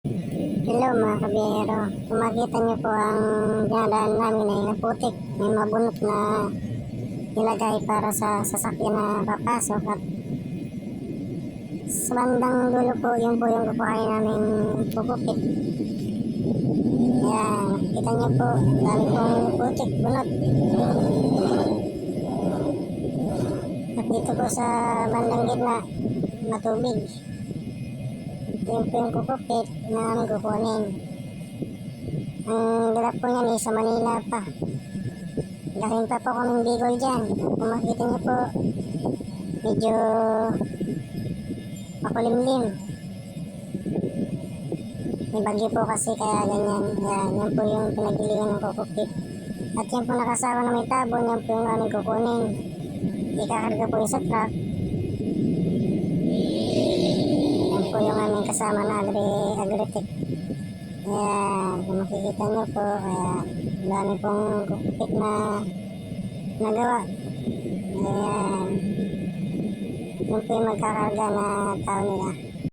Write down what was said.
Hello mga kabiyero. Kung makita niyo po ang dinadaan namin ay naputik. May mabunot na nilagay para sa sasakyan na papasok at sa bandang dulo po yun po yung kukuhain namin pupukit. Kaya kita niyo po, dami pong putik, bunot. At dito po sa bandang gitna, matubig. Yun po yung kukupit na aming kukunin. Ang dala po niyan eh, sa Manila pa. Galing pa po kaming Bicol dyan. Kung makita niyo po, medyo makulimlim. May bagyo po kasi kaya ganyan. Yan, yan po yung pinagdilingan ng kukupit. At yan po nakasawa na may tabon, yan po yung aming kukunin. Ikakarga po yung sa truck. Kasama na agri agritech. Kaya kung makikita nyo po, kaya dami pong kukupit na nagawa. Kaya yun po yung magkakarga na tao nila.